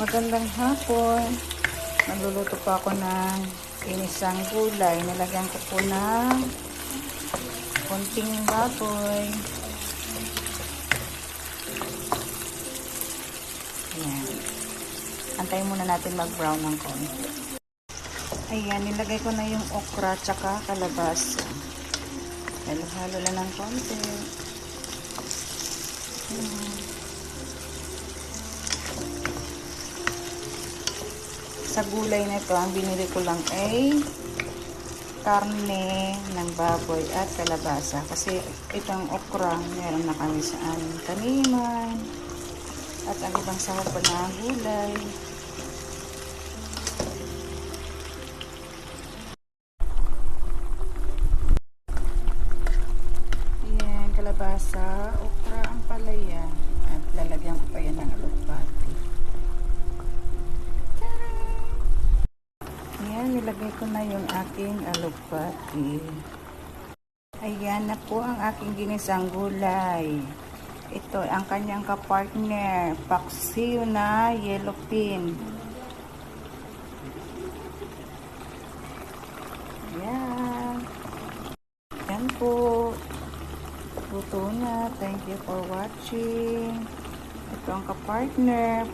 Magandang hapon. Nagluluto pa ako ng inisang gulay. Nilagyan ko po ng konting baboy. Ayan. Antayin muna natin mag-brown ng konti. Ayan, nilagay ko na yung okra tsaka kalabasa. Halo-halo lang ng konti. Sa gulay na ito, ang binili ko lang ay karne ng baboy at kalabasa. Kasi itong okra, meron na kami sa aming taniman. At ang ibang sahog pa na gulay. Yan, kalabasa, okra, ang palaya. At lalagyan ko pa yan ng alupati. Ayan, nilagay ko na yung aking alupati. Ayan na po ang aking ginisang gulay. Ito ang kanyang kapartner, paksiw na yellow pin. Ayan. Ayan po. Luto na. Thank you for watching. Ito ang kapartner.